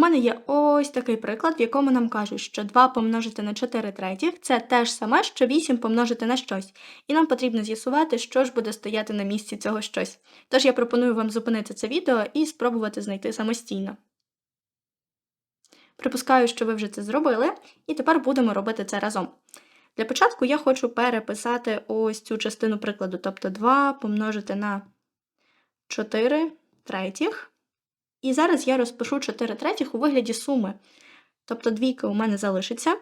мене є ось такий приклад, в якому нам кажуть, що 2 помножити на 4 третіх це те ж саме, що 8 помножити на щось. І нам потрібно з'ясувати, що ж буде стояти на місці цього щось. Тож я пропоную вам зупинити це відео і спробувати знайти самостійно. Припускаю, що ви вже це зробили, і тепер будемо робити це разом. Для початку я хочу переписати ось цю частину прикладу, тобто 2 помножити на 4 третіх. І зараз я розпишу 4 третіх у вигляді суми. Тобто двійка у мене залишиться,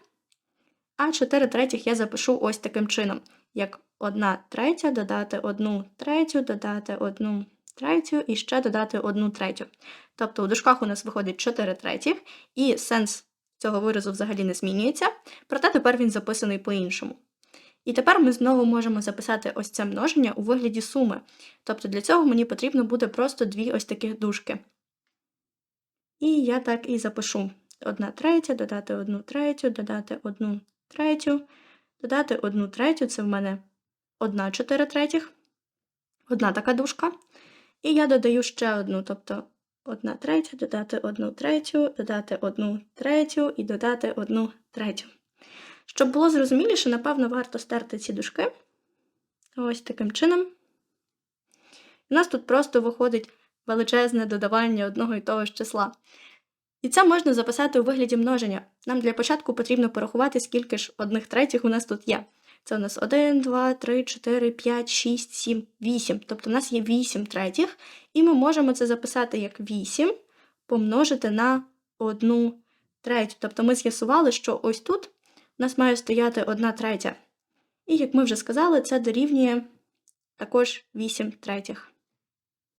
а 4 третіх я запишу ось таким чином, як 1 третя додати 1 третю, додати 1 третю і ще додати 1 третю. Тобто у дужках у нас виходить 4 третіх, і сенс цього виразу взагалі не змінюється, проте тепер він записаний по-іншому. І тепер ми знову можемо записати ось це множення у вигляді суми. Тобто для цього мені потрібно буде просто дві ось таких дужки. І я так і запишу. 1 третя, додати 1 третю, додати 1 третю, додати 1 третю, це в мене 1 4 третіх, одна така дужка. І я додаю ще одну, тобто 1 третя, додати 1 третю, додати 1 третю і додати 1 третю. Щоб було зрозуміліше, напевно, варто стерти ці дужки. Ось таким чином. У нас тут просто виходить величезне додавання одного і того ж числа. І це можна записати у вигляді множення. Нам для початку потрібно порахувати, скільки ж одних третіх у нас тут є. Це у нас 1, 2, 3, 4, 5, 6, 7, 8. Тобто у нас є 8 третіх, і ми можемо це записати як 8 помножити на 1 третю. Тобто ми з'ясували, що ось тут у нас має стояти 1 третя. І, як ми вже сказали, це дорівнює також 8 третіх.